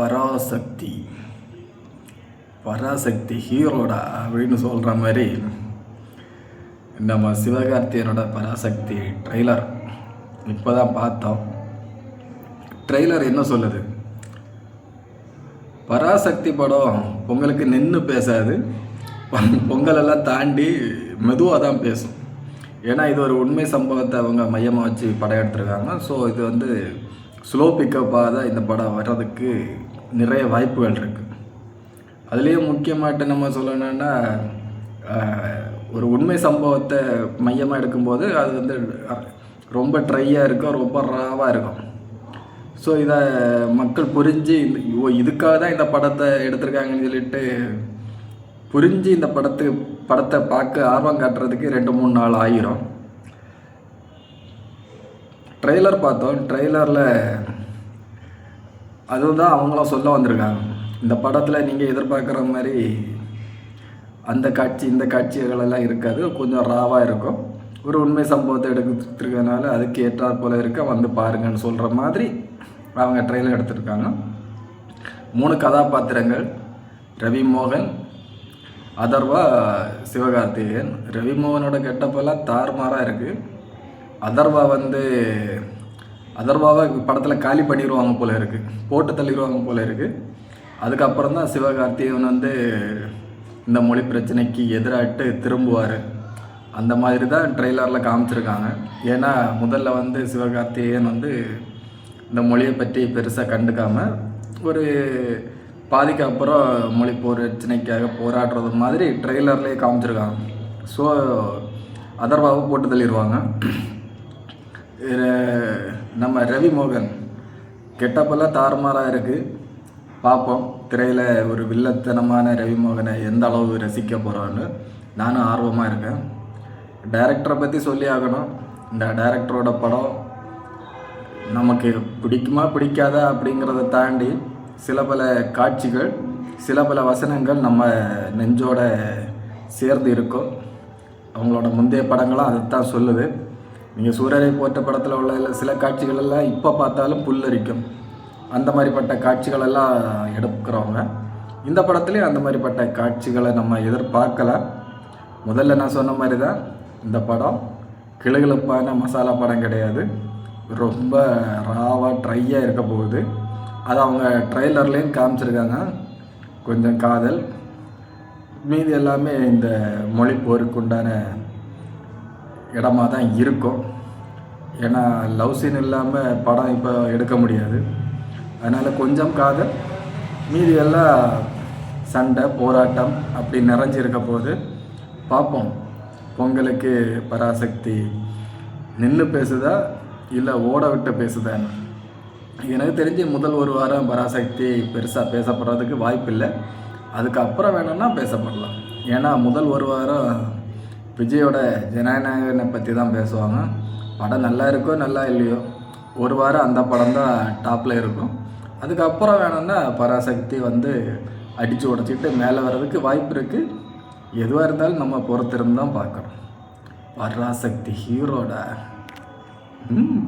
பராசக்தி. பராசக்தி ஹீரோடா அப்படின்னு சொல்கிற மாதிரி நம்ம சிவகார்த்தியனோட பராசக்தி ட்ரெய்லர் இப்போ தான் பார்த்தோம். ட்ரெய்லர் என்ன சொல்லுது? பராசக்தி படம் பொங்கலுக்கு நின்று பேசாது. பொங்கலெல்லாம் தாண்டி மெதுவாக தான் பேசும். ஏன்னா இது ஒரு உண்மை சம்பவத்தை அவங்க மையமாக வச்சு படம் எடுத்திருக்காங்க. ஸோ இது வந்து ஸ்லோ பிக்கப்பாக தான் இந்த படம் வர்றதுக்கு நிறைய வாய்ப்புகள் இருக்குது அதுலேயும் முக்கியமாட்டு நம்ம சொல்லணும்னா ஒரு உண்மை சம்பவத்தை மையமாக எடுக்கும்போது அது வந்து ரொம்ப ட்ரையாக இருக்கும் ரொம்ப ராவாக இருக்கும். ஸோ இதை மக்கள் புரிஞ்சு ஓ இதுக்காக தான் இந்த படத்தை எடுத்திருக்காங்கன்னு சொல்லிட்டு புரிஞ்சு இந்த படத்துக்கு படத்தை பார்க்க ஆர்வம் காட்டுறதுக்கு ரெண்டு மூணு நாள் ஆயிரும். ட்ரெய்லர் பார்த்தோம். ட்ரெய்லரில் அதுதான் அவங்களும் சொல்ல வந்திருக்காங்க. இந்த படத்தில் நீங்கள் எதிர்பார்க்குற மாதிரி அந்த காட்சி இந்த காட்சிகள் எல்லாம் இருக்காது. கொஞ்சம் ராவாக இருக்கும். ஒரு உண்மை சம்பவத்தை எடுத்துருக்கனால அதுக்கு ஏற்றாற் போல இருக்க வந்து பாருங்கன்னு சொல்கிற மாதிரி அவங்க ட்ரெயிலர் எடுத்திருக்காங்க. மூணு கதாபாத்திரங்கள். ரவி மோகன் அதர்வா சிவகார்த்திகேயன். ரவி மோகனோட கெட்டப்பெல்லாம் தாறுமாறாக இருக்குது அதர்வா வந்து அதர்வாவை படத்தில் காலி பண்ணிடுவாங்க போல இருக்குது போட்டு தள்ளிடுவாங்க போல இருக்குது அதுக்கப்புறம் தான் சிவகார்த்திகேயன் வந்து இந்த மொழி பிரச்சனைக்கு எதிராட்டு திரும்புவார். அந்த மாதிரி தான் ட்ரெய்லரில் காமிச்சிருக்காங்க. ஏன்னா முதல்ல வந்து சிவகார்த்திகேயன் வந்து இந்த மொழியை பற்றி பெருசாக கண்டுக்காமல் ஒரு பாதிக்கு அப்புறம் மொழி பிரச்சனைக்காக போராடுறது மாதிரி ட்ரெய்லர்லேயே காமிச்சிருக்காங்க. ஸோ அதர்வாவை போட்டு தள்ளிடுவாங்க நம்ம ரவி மோகன். கெட்டப்பெல்லாம் தாறுமாறாக இருக்குது பார்ப்போம் திரையில் ஒரு வில்லத்தனமான ரவி மோகனை எந்த அளவு ரசிக்க போகிறான்னு நானும் ஆர்வமாக இருக்கேன். டைரக்டரை பற்றி சொல்லி ஆகணும். இந்த டைரக்டரோட படம் நமக்கு பிடிக்குமா பிடிக்காதா அப்படிங்கிறத தாண்டி சில பல காட்சிகள் சில பல வசனங்கள் நம்ம நெஞ்சோட சேர்ந்து இருக்கும். அவங்களோட முந்தைய படங்களும் அதைத்தான் சொல்லுது. நீங்கள் சூரரை போற்ற படத்தில் உள்ள சில காட்சிகள் எல்லாம் இப்போ பார்த்தாலும் புல்லரிக்கும். அந்த மாதிரிப்பட்ட காட்சிகள் எல்லாம் எடுக்கிறவங்க. இந்த படத்துலேயும் அந்த மாதிரிப்பட்ட காட்சிகளை நம்ம எதிர்பார்க்கல. முதல்ல நான் சொன்ன மாதிரி தான் இந்த படம் கிளுகிழப்பான மசாலா படம் கிடையாது. ரொம்ப ராவாக ட்ரையாக இருக்க போகுது. அது அவங்க ட்ரெய்லர்லேயும் காமிச்சிருக்காங்க. கொஞ்சம் காதல். மீதி எல்லாமே இந்த மொழி போருக்கு உண்டான இடமா தான் இருக்கும். ஏன்னா லவ் சீன் இல்லாமல் படம் இப்போ எடுக்க முடியாது. அதனால் கொஞ்சம் காதல் மீதி எல்லாம் சண்டை போராட்டம் அப்படி நிறைஞ்சிருக்க போது பார்ப்போம். பொங்கலுக்கு பராசக்தி நின்று பேசுதா இல்லை ஓட விட்டு பேசுதான்னு எனக்கு தெரிஞ்சு முதல் ஒரு வாரம் பராசக்தி பெருசாக பேசப்படுறதுக்கு வாய்ப்பு இல்லை அதுக்கப்புறம் வேணும்னா பேசப்படலாம். ஏன்னா முதல் ஒரு வாரம் விஜயோட ஜனநாயகனை பற்றி தான் பேசுவாங்க. படம் நல்லா இருக்கோ நல்லா இல்லையோ ஒரு வாரம் அந்த படம் தான் டாப்பில் இருக்கும். அதுக்கப்புறம் வேணும்னா பராசக்தி வந்து அடித்து உடச்சிக்கிட்டு மேலே வர்றதுக்கு வாய்ப்பு இருக்குது எதுவாக இருந்தாலும் நம்ம பொறுத்திருந்து தான் பார்க்குறோம் பராசக்தி ஹீரோட. ம்.